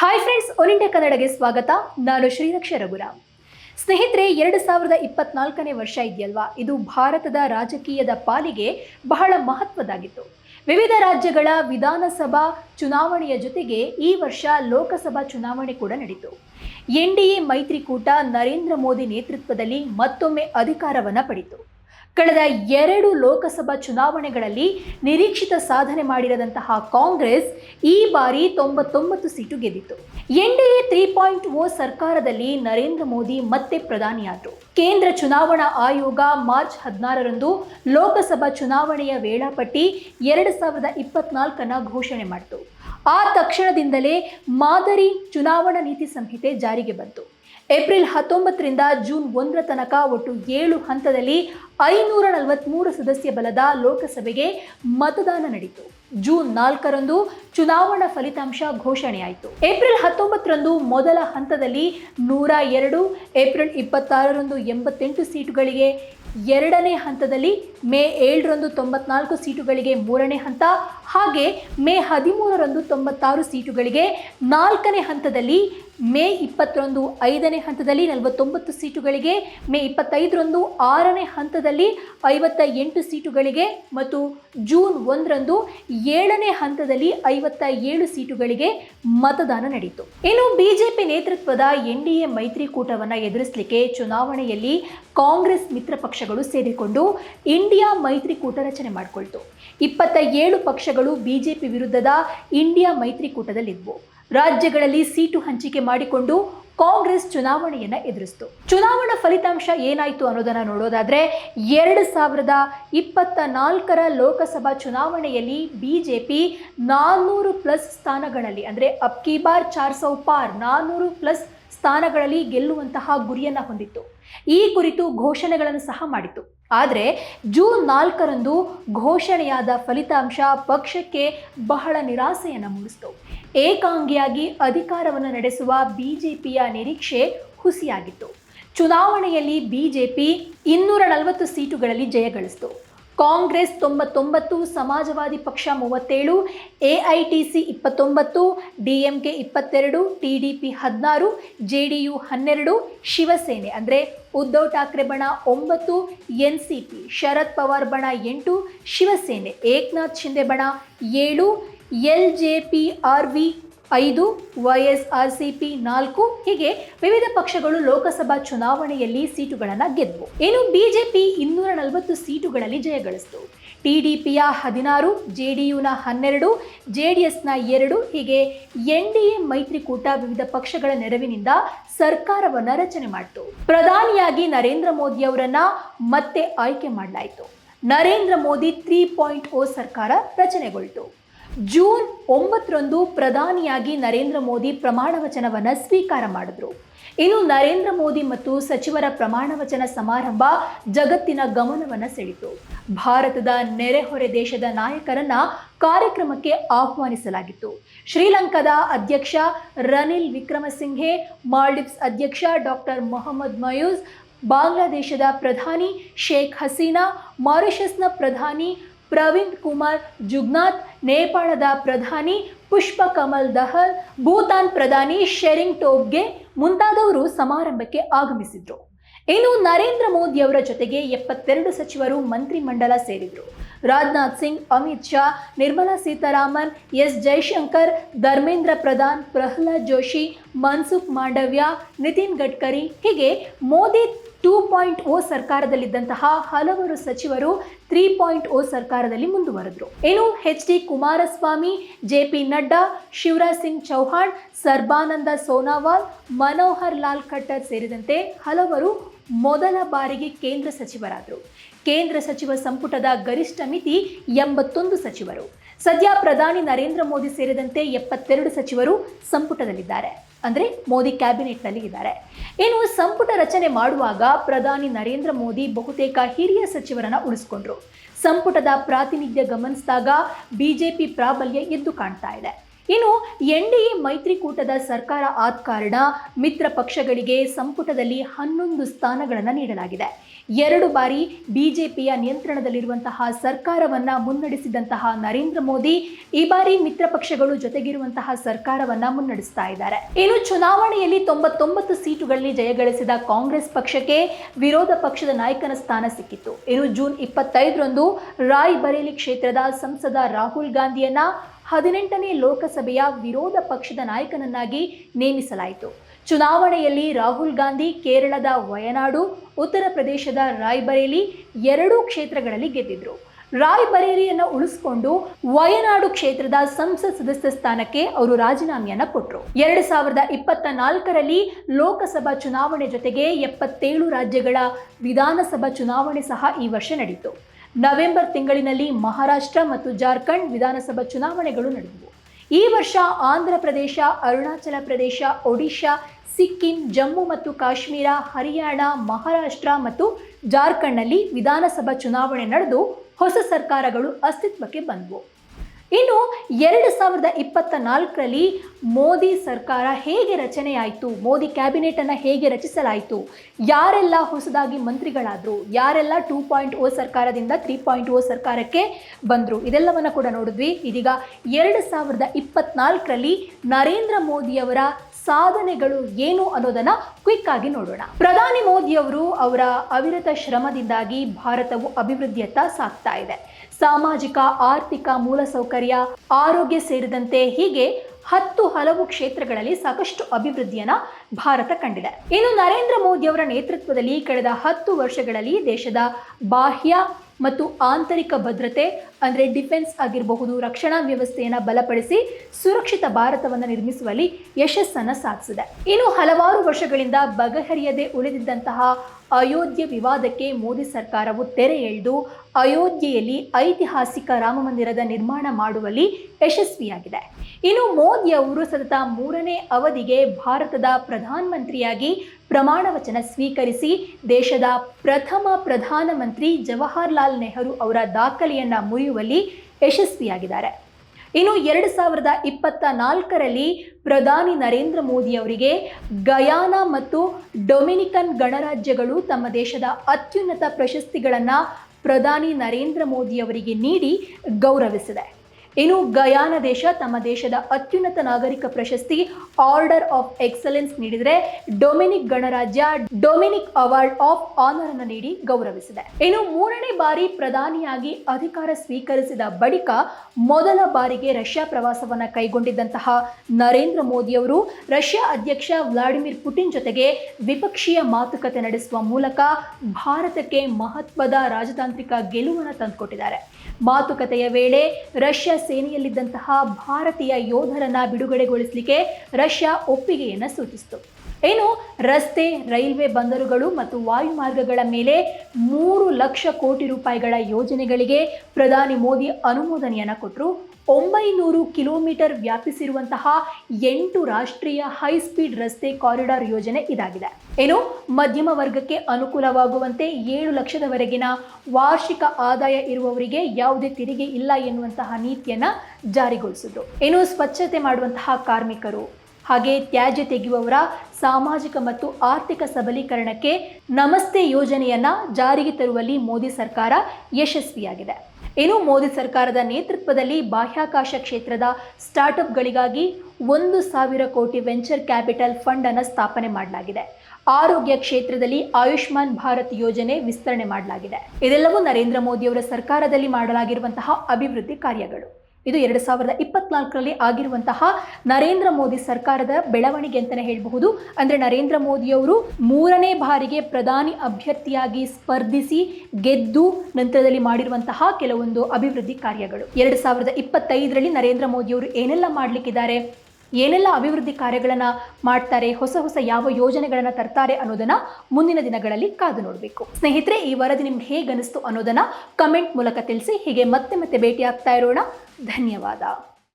Hi friends one India ಕನ್ನಡಗೆ ಸ್ವಾಗತ. ನಾನು ಶ್ರೀರಕ್ಷ ರಘುರಾಮ್ ಸ್ನೇಹಿತರೆ, ಎರಡು ಸಾವಿರದ ಇಪ್ಪತ್ನಾಲ್ಕನೇ ವರ್ಷ ಇದೆಯಲ್ವಾ? ಇದು ಭಾರತದ ರಾಜಕೀಯದ ಪಾಲಿಗೆ ಬಹಳ ಮಹತ್ವದಾಗಿತ್ತು ವಿವಿಧ ರಾಜ್ಯಗಳ ವಿಧಾನಸಭಾ ಚುನಾವಣೆಯ ಜೊತೆಗೆ ಈ ವರ್ಷ ಲೋಕಸಭಾ ಚುನಾವಣೆ ಕೂಡ ನಡೀತು. ಎನ್ ಡಿ ಎ ಮೈತ್ರಿಕೂಟ ನರೇಂದ್ರ ಮೋದಿ ನೇತೃತ್ವದಲ್ಲಿ ಮತ್ತೊಮ್ಮೆ ಅಧಿಕಾರವನ್ನು ಪಡಿತು ಕಳೆದ ಎರಡು ಲೋಕಸಭಾ ಚುನಾವಣೆಗಳಲ್ಲಿ ನಿರೀಕ್ಷಿತ ಸಾಧನೆ ಮಾಡಿರದಂತಹ ಕಾಂಗ್ರೆಸ್ ಈ ಬಾರಿ ತೊಂಬತ್ತೊಂಬತ್ತು ಸೀಟು ಗೆದ್ದಿತ್ತು. ಎನ್ಡಿಎ ತ್ರೀ ಪಾಯಿಂಟ್ ಓ ಸರ್ಕಾರದಲ್ಲಿ ನರೇಂದ್ರ ಮೋದಿ ಮತ್ತೆ ಪ್ರಧಾನಿಯಾದರು. ಕೇಂದ್ರ ಚುನಾವಣಾ ಆಯೋಗ ಮಾರ್ಚ್ ಹದಿನಾರರಂದು ಲೋಕಸಭಾ ಚುನಾವಣೆಯ ವೇಳಾಪಟ್ಟಿ ಎರಡು ಸಾವಿರದ ಇಪ್ಪತ್ನಾಲ್ಕನ ಘೋಷಣೆ ಮಾಡಿತು. ಆ ತಕ್ಷಣದಿಂದಲೇ ಮಾದರಿ ಚುನಾವಣಾ ನೀತಿ ಸಂಹಿತೆ ಜಾರಿಗೆ ಬಂತು. ಏಪ್ರಿಲ್ ಹತ್ತೊಂಬತ್ತರಿಂದ ಜೂನ್ ಒಂದರ ತನಕ ಒಟ್ಟು ಏಳು ಹಂತದಲ್ಲಿ ಐನೂರ ನಲವತ್ತ್ಮೂರು ಸದಸ್ಯ ಬಲದ ಲೋಕಸಭೆಗೆ ಮತದಾನ ನಡೆಯಿತು ಜೂನ್ ನಾಲ್ಕರಂದು ಚುನಾವಣಾ ಫಲಿತಾಂಶ ಘೋಷಣೆಯಾಯಿತು. ಏಪ್ರಿಲ್ ಹತ್ತೊಂಬತ್ತರಂದು ಮೊದಲ ಹಂತದಲ್ಲಿ ನೂರ ಎರಡು, ಏಪ್ರಿಲ್ ಇಪ್ಪತ್ತಾರರಂದು ಎಂಬತ್ತೆಂಟು ಸೀಟುಗಳಿಗೆ ಎರಡನೇ ಹಂತದಲ್ಲಿ, ಮೇ ಏಳರಂದು ತೊಂಬತ್ನಾಲ್ಕು ಸೀಟುಗಳಿಗೆ ಮೂರನೇ ಹಂತ, ಹಾಗೆ ಮೇ ಹದಿಮೂರರಂದು ತೊಂಬತ್ತಾರು ಸೀಟುಗಳಿಗೆ ನಾಲ್ಕನೇ ಹಂತದಲ್ಲಿ ಮೇ ಇಪ್ಪತ್ತರಂದು ಐದನೇ ಹಂತದಲ್ಲಿ ನಲವತ್ತೊಂಬತ್ತು ಸೀಟುಗಳಿಗೆ, ಮೇ ಇಪ್ಪತ್ತೈದರಂದು ಆರನೇ ಹಂತದಲ್ಲಿ ಐವತ್ತ ಎಂಟು ಸೀಟುಗಳಿಗೆ ಮತ್ತು ಜೂನ್ ಒಂದರಂದು ಏಳನೇ ಹಂತದಲ್ಲಿ ಐವತ್ತ ಏಳು ಸೀಟುಗಳಿಗೆ ಮತದಾನ ನಡೆಯಿತು. ಇನ್ನು ಬಿಜೆಪಿ ನೇತೃತ್ವದ ಎನ್ ಡಿ ಎ ಮೈತ್ರಿಕೂಟವನ್ನು ಎದುರಿಸಲಿಕ್ಕೆ ಚುನಾವಣೆಯಲ್ಲಿ ಕಾಂಗ್ರೆಸ್ ಮಿತ್ರ ಪಕ್ಷಗಳು ಸೇರಿಕೊಂಡು ಇಂಡಿಯಾ ಮೈತ್ರಿಕೂಟ ರಚನೆ ಮಾಡಿಕೊಳ್ತು. ಇಪ್ಪತ್ತ ಏಳು ಪಕ್ಷಗಳು ಬಿಜೆಪಿ ವಿರುದ್ಧದ ಇಂಡಿಯಾ ಮೈತ್ರಿಕೂಟದಲ್ಲಿದ್ವು. ರಾಜ್ಯಗಳಲ್ಲಿ ಸೀಟು ಹಂಚಿಕೆ ಮಾಡಿಕೊಂಡು ಕಾಂಗ್ರೆಸ್ ಚುನಾವಣೆಯನ್ನ ಎದುರಿಸಿತು. ಚುನಾವಣಾ ಫಲಿತಾಂಶ ಏನಾಯಿತು ಅನ್ನೋದನ್ನ ನೋಡೋದಾದ್ರೆ ಎರಡು ಸಾವಿರದ ಇಪ್ಪತ್ತ ನಾಲ್ಕರ ಲೋಕಸಭಾ ಚುನಾವಣೆಯಲ್ಲಿ ಬಿಜೆಪಿ ನಾನ್ನೂರು ಪ್ಲಸ್ ಸ್ಥಾನಗಳಲ್ಲಿ, ಅಂದರೆ ಅಬ್ ಕಿ ಬಾರ್ ಚಾರ್ ಸೌ ಪಾರ್ ನಾನ್ನೂರು ಪ್ಲಸ್ ಸ್ಥಾನಗಳಲ್ಲಿ ಗೆಲ್ಲುವಂತಹ ಗುರಿಯನ್ನ ಹೊಂದಿತ್ತು. ಈ ಕುರಿತು ಘೋಷಣೆಗಳನ್ನು ಸಹ ಮಾಡಿತು ಆದರೆ ಜೂನ್ ನಾಲ್ಕರಂದು ಘೋಷಣೆಯಾದ ಫಲಿತಾಂಶ ಪಕ್ಷಕ್ಕೆ ಬಹಳ ನಿರಾಸೆಯನ್ನು ಮೂಡಿಸಿತು. ಏಕಾಂಗಿಯಾಗಿ ಅಧಿಕಾರವನ್ನು ನಡೆಸುವ ಬಿಜೆಪಿಯ ನಿರೀಕ್ಷೆ ಹುಸಿಯಾಗಿತ್ತು. ಚುನಾವಣೆಯಲ್ಲಿ ಬಿಜೆಪಿ ಇನ್ನೂರ ನಲವತ್ತು ಸೀಟುಗಳಲ್ಲಿ ಜಯಗಳಿಸಿತು ಕಾಂಗ್ರೆಸ್ ತೊಂಬತ್ತೊಂಬತ್ತು, ಸಮಾಜವಾದಿ ಪಕ್ಷ ಮೂವತ್ತೇಳು ಎ ಐ ಟಿ ಸಿ ಇಪ್ಪತ್ತೊಂಬತ್ತು ಡಿ ಎಂ ಕೆ ಇಪ್ಪತ್ತೆರಡು ಟಿ ಡಿ ಪಿ ಹದಿನಾರು ಜೆ ಡಿ ಯು ಹನ್ನೆರಡು, ಶಿವಸೇನೆ ಅಂದರೆ ಉದ್ಧವ್ ಠಾಕ್ರೆ ಬಣ ಒಂಬತ್ತು N C P Sharad Pawar ಬಣ ಎಂಟು, ಶಿವಸೇನೆ ಏಕನಾಥ್ ಶಿಂದೆ ಬಣ ಏಳು L J P, R V, ಐದು, Y S R C P ನಾಲ್ಕು, ಹೀಗೆ ವಿವಿಧ ಪಕ್ಷಗಳು ಲೋಕಸಭಾ ಚುನಾವಣೆಯಲ್ಲಿ ಸೀಟುಗಳನ್ನು ಗೆದ್ದವು ಇನ್ನು ಬಿಜೆಪಿ ಇನ್ನೂರ ನಲವತ್ತು ಸೀಟುಗಳಲ್ಲಿ ಜಯಗಳಿಸಿತು ಟಿ ಡಿ ಪಿಯ ಹದಿನಾರು, ಜೆ ಡಿ ಯುನ ಹನ್ನೆರಡು, ಜೆ ಡಿ ಎಸ್ನ ಎರಡು, ಹೀಗೆ ಎನ್ ಡಿ ಎ ಮೈತ್ರಿಕೂಟ ವಿವಿಧ ಪಕ್ಷಗಳ ನೆರವಿನಿಂದ ಸರ್ಕಾರವನ್ನು ರಚನೆ ಮಾಡಿತು. ಪ್ರಧಾನಿಯಾಗಿ ನರೇಂದ್ರ ಮೋದಿ ಅವರನ್ನ ಮತ್ತೆ ಆಯ್ಕೆ ಮಾಡಲಾಯಿತು. Narendra Modi three point O ಸರ್ಕಾರ ರಚನೆಗೊಳ್ತು. ಜೂನ್ ಒಂಬತ್ತರಂದು ಪ್ರಧಾನಿಯಾಗಿ ನರೇಂದ್ರ ಮೋದಿ ಪ್ರಮಾಣ ವಚನವನ್ನು ಸ್ವೀಕಾರ ಮಾಡಿದ್ರು. ಇನ್ನು ನರೇಂದ್ರ ಮೋದಿ ಮತ್ತು ಸಚಿವರ ಪ್ರಮಾಣ ವಚನ ಸಮಾರಂಭ ಜಗತ್ತಿನ ಗಮನವನ್ನು ಸೆಳೆಯಿತು. ಭಾರತದ ನೆರೆಹೊರೆ ದೇಶದ ನಾಯಕರನ್ನ ಕಾರ್ಯಕ್ರಮಕ್ಕೆ ಆಹ್ವಾನಿಸಲಾಗಿತ್ತು. ಶ್ರೀಲಂಕಾದ ಅಧ್ಯಕ್ಷ ರನಿಲ್ ವಿಕ್ರಮಸಿಂಘೆ, ಮಾಲ್ಡೀವ್ಸ್ ಅಧ್ಯಕ್ಷ ಡಾಕ್ಟರ್ ಮೊಹಮ್ಮದ್ ಮಯೂಸ್ ಬಾಂಗ್ಲಾದೇಶದ ಪ್ರಧಾನಿ ಶೇಖ್ ಹಸೀನಾ, ಮಾರಿಷಸ್ನ ಪ್ರಧಾನಿ ಪ್ರವೀಣ್ ಕುಮಾರ್, ಜುಗ್ನಾಥ್ ನೇಪಾಳದ ಪ್ರಧಾನಿ ಪುಷ್ಪ ಕಮಲ್ ದಹಲ್, ಭೂತಾನ್ ಪ್ರಧಾನಿ ಶೆರಿಂಗ್ ಟೋಬ್ಗೆ ಮುಂತಾದವರು ಸಮಾರಂಭಕ್ಕೆ ಆಗಮಿಸಿದ್ರು. ಇನ್ನು ನರೇಂದ್ರ ಮೋದಿಯವರ ಜೊತೆಗೆ ಎಪ್ಪತ್ತೆರಡು ಸಚಿವರು ಮಂತ್ರಿಮಂಡಲ ಸೇರಿದ್ರು. ರಾಜನಾಥ್ ಸಿಂಗ್, ಅಮಿತ್ ಶಾ, ನಿರ್ಮಲಾ ಸೀತಾರಾಮನ್, ಎಸ್ ಜೈಶಂಕರ್, ಧರ್ಮೇಂದ್ರ ಪ್ರಧಾನ್, ಪ್ರಹ್ಲಾದ್ ಜೋಶಿ, ಮನ್ಸುಖ್ ಮಾಂಡವ್ಯ, ನಿತಿನ್ ಗಡ್ಕರಿ ಹೀಗೆ ಮೋದಿ ಟೂ ಪಾಯಿಂಟ್ ಓ ಸರ್ಕಾರದಲ್ಲಿದ್ದಂತಹ ಹಲವರು ಸಚಿವರು ತ್ರೀ ಪಾಯಿಂಟ್ ಓ ಸರ್ಕಾರದಲ್ಲಿ ಮುಂದುವರೆದ್ರು. ಏನು H D Kumaraswamy, J P Nadda, Shivraj Singh Chouhan, Sarbananda Sonowal, Manohar Lal Khattar ಸೇರಿದಂತೆ ಹಲವರು ಮೊದಲ ಬಾರಿಗೆ ಕೇಂದ್ರ ಸಚಿವರಾದರು. ಕೇಂದ್ರ ಸಚಿವ ಸಂಪುಟದ ಗರಿಷ್ಠ ಮಿತಿ ಎಂಬತ್ತೊಂದು ಸಚಿವರು. ಸದ್ಯ ಪ್ರಧಾನಿ ನರೇಂದ್ರ ಮೋದಿ ಸೇರಿದಂತೆ ಎಪ್ಪತ್ತೆರಡು ಸಚಿವರು ಸಂಪುಟದಲ್ಲಿದ್ದಾರೆ. ಅಂದರೆ ಮೋದಿ ಕ್ಯಾಬಿನೆಟ್ನಲ್ಲಿ ಇದ್ದಾರೆ. ಇನ್ನು ಸಂಪುಟ ರಚನೆ ಮಾಡುವಾಗ ಪ್ರಧಾನಿ ನರೇಂದ್ರ ಮೋದಿ ಬಹುತೇಕ ಹಿರಿಯ ಸಚಿವರನ್ನ ಉಳಿಸ್ಕೊಂಡ್ರು. ಸಂಪುಟದ ಪ್ರಾತಿನಿಧ್ಯ ಗಮನಿಸಿದಾಗ ಬಿಜೆಪಿ ಪ್ರಾಬಲ್ಯ ಎದ್ದು ಕಾಣ್ತಾ ಇದೆ. ಇನ್ನು ಎನ್ ಡಿ ಎ ಮೈತ್ರಿಕೂಟದ ಸರ್ಕಾರ ಆದ ಕಾರಣ ಮಿತ್ರ ಪಕ್ಷಗಳಿಗೆ ಸಂಪುಟದಲ್ಲಿ ಹನ್ನೊಂದು ಸ್ಥಾನಗಳನ್ನು ನೀಡಲಾಗಿದೆ. ಎರಡು ಬಾರಿ ಬಿಜೆಪಿಯ ನಿಯಂತ್ರಣದಲ್ಲಿರುವಂತಹ ಸರ್ಕಾರವನ್ನು ಮುನ್ನಡೆಸಿದಂತಹ ನರೇಂದ್ರ ಮೋದಿ ಈ ಬಾರಿ ಮಿತ್ರ ಪಕ್ಷಗಳು ಜೊತೆಗಿರುವಂತಹ ಸರ್ಕಾರವನ್ನು ಮುನ್ನಡೆಸ್ತಾ ಇದ್ದಾರೆ. ಇನ್ನು ಚುನಾವಣೆಯಲ್ಲಿ ತೊಂಬತ್ತೊಂಬತ್ತು ಸೀಟುಗಳಲ್ಲಿ ಜಯಗಳಿಸಿದ ಕಾಂಗ್ರೆಸ್ ಪಕ್ಷಕ್ಕೆ ವಿರೋಧ ಪಕ್ಷದ ನಾಯಕನ ಸ್ಥಾನ ಸಿಕ್ಕಿತ್ತು. ಇನ್ನು ಜೂನ್ ಇಪ್ಪತ್ತೈದರಂದು ರಾಯ್ ಬರೇಲಿ ಕ್ಷೇತ್ರದ ಸಂಸದ ರಾಹುಲ್ ಗಾಂಧಿಯನ್ನ ಹದಿನೆಂಟನೇ ಲೋಕಸಭೆಯ ವಿರೋಧ ಪಕ್ಷದ ನಾಯಕನನ್ನಾಗಿ ನೇಮಿಸಲಾಯಿತು. ಚುನಾವಣೆಯಲ್ಲಿ ರಾಹುಲ್ ಗಾಂಧಿ, ಕೇರಳದ ವಯನಾಡು, ಉತ್ತರ ಪ್ರದೇಶದ ರಾಯ್ಬರೇಲಿ ಎರಡೂ ಕ್ಷೇತ್ರಗಳಲ್ಲಿ ಗೆದ್ದಿದ್ರು. ರಾಯ್ಬರೇಲಿಯನ್ನು ಉಳಿಸಿಕೊಂಡು ವಯನಾಡು ಕ್ಷೇತ್ರದ ಸಂಸತ್ ಸದಸ್ಯ ಸ್ಥಾನಕ್ಕೆ ಅವರು ರಾಜೀನಾಮೆಯನ್ನ ಕೊಟ್ಟರು ಎರಡು ಸಾವಿರದ ಇಪ್ಪತ್ತ ನಾಲ್ಕರಲ್ಲಿ ಲೋಕಸಭಾ ಚುನಾವಣೆ ಜೊತೆಗೆ ಎಪ್ಪತ್ತೇಳು ರಾಜ್ಯಗಳ ವಿಧಾನಸಭಾ ಚುನಾವಣೆ ಸಹ ಈ ವರ್ಷ ನಡೆಯಿತು ನವೆಂಬರ್ ತಿಂಗಳಿನಲ್ಲಿ ಮಹಾರಾಷ್ಟ್ರ ಮತ್ತು ಜಾರ್ಖಂಡ್ ವಿಧಾನಸಭಾ ಚುನಾವಣೆಗಳು ನಡೆದವು. ಈ ವರ್ಷ ಆಂಧ್ರ ಪ್ರದೇಶ, ಅರುಣಾಚಲ ಪ್ರದೇಶ, ಒಡಿಶಾ, ಸಿಕ್ಕಿಂ, ಜಮ್ಮು ಮತ್ತು ಕಾಶ್ಮೀರ, ಹರಿಯಾಣ, ಮಹಾರಾಷ್ಟ್ರ ಮತ್ತು ಜಾರ್ಖಂಡ್ನಲ್ಲಿ ವಿಧಾನಸಭಾ ಚುನಾವಣೆ ನಡೆದು ಹೊಸ ಸರ್ಕಾರಗಳು ಅಸ್ತಿತ್ವಕ್ಕೆ ಬಂದವು. ಇನ್ನು ಎರಡು ಸಾವಿರದ ಇಪ್ಪತ್ತ ನಾಲ್ಕರಲ್ಲಿ ಮೋದಿ ಸರ್ಕಾರ ಹೇಗೆ ರಚನೆಯಾಯಿತು? ಮೋದಿ ಕ್ಯಾಬಿನೆಟನ್ನು ಹೇಗೆ ರಚಿಸಲಾಯಿತು? ಯಾರೆಲ್ಲ ಹೊಸದಾಗಿ ಮಂತ್ರಿಗಳಾದರು, ಯಾರೆಲ್ಲ ಟೂ ಪಾಯಿಂಟ್ ಓ ಸರ್ಕಾರದಿಂದ ತ್ರೀ ಪಾಯಿಂಟ್ ಓ ಸರ್ಕಾರಕ್ಕೆ ಬಂದರು, ಇದೆಲ್ಲವನ್ನು ಕೂಡ ನೋಡಿದ್ವಿ. ಇದೀಗ ಎರಡು ಸಾವಿರದ ಇಪ್ಪತ್ನಾಲ್ಕರಲ್ಲಿ ನರೇಂದ್ರ ಮೋದಿಯವರ ಸಾಧನೆಗಳು ಏನು ಅನ್ನೋದನ್ನ ಕ್ವಿಕ್ ಆಗಿ ನೋಡೋಣ. ಪ್ರಧಾನಿ ಮೋದಿಯವರು ಅವರ ಅವಿರತ ಶ್ರಮದಿಂದಾಗಿ ಭಾರತವು ಅಭಿವೃದ್ಧಿಯತ್ತ ಸಾಗ್ತಾ ಇದೆ. ಸಾಮಾಜಿಕ, ಆರ್ಥಿಕ ಮೂಲಸೌಕರ್ಯ, ಆರೋಗ್ಯ ಸೇರಿದಂತೆ ಹೀಗೆ ಹತ್ತು ಹಲವು ಕ್ಷೇತ್ರಗಳಲ್ಲಿ ಸಾಕಷ್ಟು ಅಭಿವೃದ್ಧಿಯನ್ನ ಭಾರತ ಕಂಡಿದೆ. ಇನ್ನು ನರೇಂದ್ರ ಮೋದಿಯವರ ನೇತೃತ್ವದಲ್ಲಿ ಕಳೆದ ಹತ್ತು ವರ್ಷಗಳಲ್ಲಿ ದೇಶದ ಬಾಹ್ಯ ಮತ್ತು ಆಂತರಿಕ ಭದ್ರತೆ, ಅಂದರೆ ಡಿಫೆನ್ಸ್ ಆಗಿರಬಹುದು, ರಕ್ಷಣಾ ವ್ಯವಸ್ಥೆಯನ್ನು ಬಲಪಡಿಸಿ ಸುರಕ್ಷಿತ ಭಾರತವನ್ನು ನಿರ್ಮಿಸುವಲ್ಲಿ ಯಶಸ್ಸನ್ನು ಸಾಧಿಸಿದೆ. ಇನ್ನು ಹಲವಾರು ವರ್ಷಗಳಿಂದ ಬಗೆಹರಿಯದೆ ಉಳಿದಿದ್ದಂತಹ ಅಯೋಧ್ಯೆ ವಿವಾದಕ್ಕೆ ಮೋದಿ ಸರ್ಕಾರವು ತೆರೆ ಎಳೆದು ಅಯೋಧ್ಯೆಯಲ್ಲಿ ಐತಿಹಾಸಿಕ ರಾಮಮಂದಿರದ ನಿರ್ಮಾಣ ಮಾಡುವಲ್ಲಿ ಯಶಸ್ವಿಯಾಗಿದೆ. ಇನ್ನು ಮೋದಿ ಅವರು ಸತತ ಮೂರನೇ ಅವಧಿಗೆ ಭಾರತದ ಪ್ರಧಾನಮಂತ್ರಿಯಾಗಿ ಪ್ರಮಾಣ ವಚನ ಸ್ವೀಕರಿಸಿ ದೇಶದ ಪ್ರಥಮ ಪ್ರಧಾನಮಂತ್ರಿ ಜವಾಹರ್ಲಾಲ್ ನೆಹರು ಅವರ ದಾಖಲೆಯನ್ನು ಮುರಿಯುವಲ್ಲಿ ಯಶಸ್ವಿಯಾಗಿದ್ದಾರೆ. ಇನ್ನು ಎರಡು ಸಾವಿರದ ಇಪ್ಪತ್ತ ನಾಲ್ಕರಲ್ಲಿ ಪ್ರಧಾನಿ ನರೇಂದ್ರ ಮೋದಿ ಅವರಿಗೆ ಗಯಾನ ಮತ್ತು ಡೊಮಿನಿಕನ್ ಗಣರಾಜ್ಯಗಳು ತಮ್ಮ ದೇಶದ ಅತ್ಯುನ್ನತ ಪ್ರಶಸ್ತಿಗಳನ್ನು ಪ್ರಧಾನಿ ನರೇಂದ್ರ ಮೋದಿ ಅವರಿಗೆ ನೀಡಿ ಗೌರವಿಸಿದೆ. ಇನ್ನು ಗಯಾನ ದೇಶ ತಮ್ಮ ದೇಶದ ಅತ್ಯುನ್ನತ ನಾಗರಿಕ ಪ್ರಶಸ್ತಿ ಆರ್ಡರ್ ಆಫ್ ಎಕ್ಸಲೆನ್ಸ್ ನೀಡಿದರೆ ಡೊಮಿನಿಕ್ ಗಣರಾಜ್ಯ ಡೊಮಿನಿಕ್ ಅವಾರ್ಡ್ ಆಫ್ ಆನರ್ ಅನ್ನು ನೀಡಿ ಗೌರವಿಸಿದೆ. ಇನ್ನು ಮೂರನೇ ಬಾರಿ ಪ್ರಧಾನಿಯಾಗಿ ಅಧಿಕಾರ ಸ್ವೀಕರಿಸಿದ ಬಳಿಕ ಮೊದಲ ಬಾರಿಗೆ ರಷ್ಯಾ ಪ್ರವಾಸವನ್ನು ಕೈಗೊಂಡಿದ್ದಂತಹ ನರೇಂದ್ರ ಮೋದಿ ಅವರು ರಷ್ಯಾ ಅಧ್ಯಕ್ಷ ವ್ಲಾಡಿಮಿರ್ ಪುಟಿನ್ ಜೊತೆಗೆ ವಿಪಕ್ಷೀಯ ಮಾತುಕತೆ ನಡೆಸುವ ಮೂಲಕ ಭಾರತಕ್ಕೆ ಮಹತ್ವದ ರಾಜತಾಂತ್ರಿಕ ಗೆಲುವನ್ನು ತಂದುಕೊಟ್ಟಿದ್ದಾರೆ. ಮಾತುಕತೆಯ ವೇಳೆ ರಷ್ಯಾ ಸೇನೆಯಲ್ಲಿದ್ದಂತಹ ಭಾರತೀಯ ಯೋಧರನ್ನ ಬಿಡುಗಡೆಗೊಳಿಸಲಿಕ್ಕೆ ರಷ್ಯಾ ಒಪ್ಪಿಗೆಯನ್ನು ಸೂಚಿಸಿತು. ಏನು? ರಸ್ತೆ, ರೈಲ್ವೆ ಬಂದರುಗಳು ಮತ್ತು ವಾಯುಮಾರ್ಗಗಳ ಮೇಲೆ ಮೂರು ಲಕ್ಷ ಕೋಟಿ ರೂಪಾಯಿಗಳ ಯೋಜನೆಗಳಿಗೆ ಪ್ರಧಾನಿ ಮೋದಿ ಅನುಮೋದನೆಯನ್ನು ಕೊಟ್ಟರು ಒಂಬೈನೂರು ಕಿಲೋಮೀಟರ್ ವ್ಯಾಪಿಸಿರುವಂತಹ ಎಂಟು ರಾಷ್ಟ್ರೀಯ ಹೈ ಸ್ಪೀಡ್ ರಸ್ತೆ ಕಾರಿಡಾರ್ ಯೋಜನೆ ಇದಾಗಿದೆ. ಏನು? ಮಧ್ಯಮ ವರ್ಗಕ್ಕೆ ಅನುಕೂಲವಾಗುವಂತೆ ಏಳು ಲಕ್ಷದವರೆಗಿನ ವಾರ್ಷಿಕ ಆದಾಯ ಇರುವವರಿಗೆ ಯಾವುದೇ ತೆರಿಗೆ ಇಲ್ಲ ಎನ್ನುವಂತಹ ನೀತಿಯನ್ನ ಜಾರಿಗೊಳಿಸಿದ್ರು. ಏನು? ಸ್ವಚ್ಛತೆ ಮಾಡುವಂತಹ ಕಾರ್ಮಿಕರು ಹಾಗೆ ತ್ಯಾಜ್ಯ ತೆಗೆಯುವವರ ಸಾಮಾಜಿಕ ಮತ್ತು ಆರ್ಥಿಕ ಸಬಲೀಕರಣಕ್ಕೆ ನಮಸ್ತೆ ಯೋಜನೆಯನ್ನ ಜಾರಿಗೆ ತರುವಲ್ಲಿ ಮೋದಿ ಸರ್ಕಾರ ಯಶಸ್ವಿಯಾಗಿದೆ. ಇನ್ನು ಮೋದಿ ಸರ್ಕಾರದ ನೇತೃತ್ವದಲ್ಲಿ ಬಾಹ್ಯಾಕಾಶ ಕ್ಷೇತ್ರದ ಸ್ಟಾರ್ಟ್ಅಪ್ಗಳಿಗಾಗಿ ಒಂದು ಸಾವಿರ ಕೋಟಿ ವೆಂಚರ್ ಕ್ಯಾಪಿಟಲ್ ಫಂಡ್ ಅನ್ನು ಸ್ಥಾಪನೆ ಮಾಡಲಾಗಿದೆ. ಆರೋಗ್ಯ ಕ್ಷೇತ್ರದಲ್ಲಿ ಆಯುಷ್ಮಾನ್ ಭಾರತ್ ಯೋಜನೆ ವಿಸ್ತರಣೆ ಮಾಡಲಾಗಿದೆ. ಇದೆಲ್ಲವೂ ನರೇಂದ್ರ ಮೋದಿಯವರ ಸರ್ಕಾರದಲ್ಲಿ ಮಾಡಲಾಗಿರುವಂತಹ ಅಭಿವೃದ್ಧಿ ಕಾರ್ಯಗಳು. ಇದು ಎರಡು ಸಾವಿರದ ಇಪ್ಪತ್ನಾಲ್ಕರಲ್ಲಿ ಆಗಿರುವಂತಹ ನರೇಂದ್ರ ಮೋದಿ ಸರ್ಕಾರದ ಬೆಳವಣಿಗೆ ಅಂತಲೇ ಹೇಳಬಹುದು. ಅಂದರೆ ನರೇಂದ್ರ ಮೋದಿಯವರು ಮೂರನೇ ಬಾರಿಗೆ ಪ್ರಧಾನಿ ಅಭ್ಯರ್ಥಿಯಾಗಿ ಸ್ಪರ್ಧಿಸಿ ಗೆದ್ದು ನಂತರದಲ್ಲಿ ಮಾಡಿರುವಂತಹ ಕೆಲವೊಂದು ಅಭಿವೃದ್ಧಿ ಕಾರ್ಯಗಳು. ಎರಡು ಸಾವಿರದ ಇಪ್ಪತ್ತೈದರಲ್ಲಿ ನರೇಂದ್ರ ಮೋದಿಯವರು ಏನೆಲ್ಲ ಮಾಡಲಿಕ್ಕಿದ್ದಾರೆ? ಏನೆಲ್ಲ ಅಭಿವೃದ್ಧಿ ಕಾರ್ಯಗಳನ್ನು ಮಾಡ್ತಾರೆ, ಹೊಸ ಹೊಸ ಯಾವ ಯೋಜನೆಗಳನ್ನು ತರ್ತಾರೆ ಅನ್ನೋದನ್ನು ಮುಂದಿನ ದಿನಗಳಲ್ಲಿ ಕಾದು ನೋಡಬೇಕು. ಸ್ನೇಹಿತರೆ, ಈ ವರದಿ ನಿಮ್ಗೆ ಹೇಗೆ ಅನಿಸ್ತು ಅನ್ನೋದನ್ನ ಕಮೆಂಟ್ ಮೂಲಕ ತಿಳಿಸಿ, ಹೀಗೆ ಮತ್ತೆ ಮತ್ತೆ ಭೇಟಿ ಆಗ್ತಾ ಇರೋಣ. ಧನ್ಯವಾದ.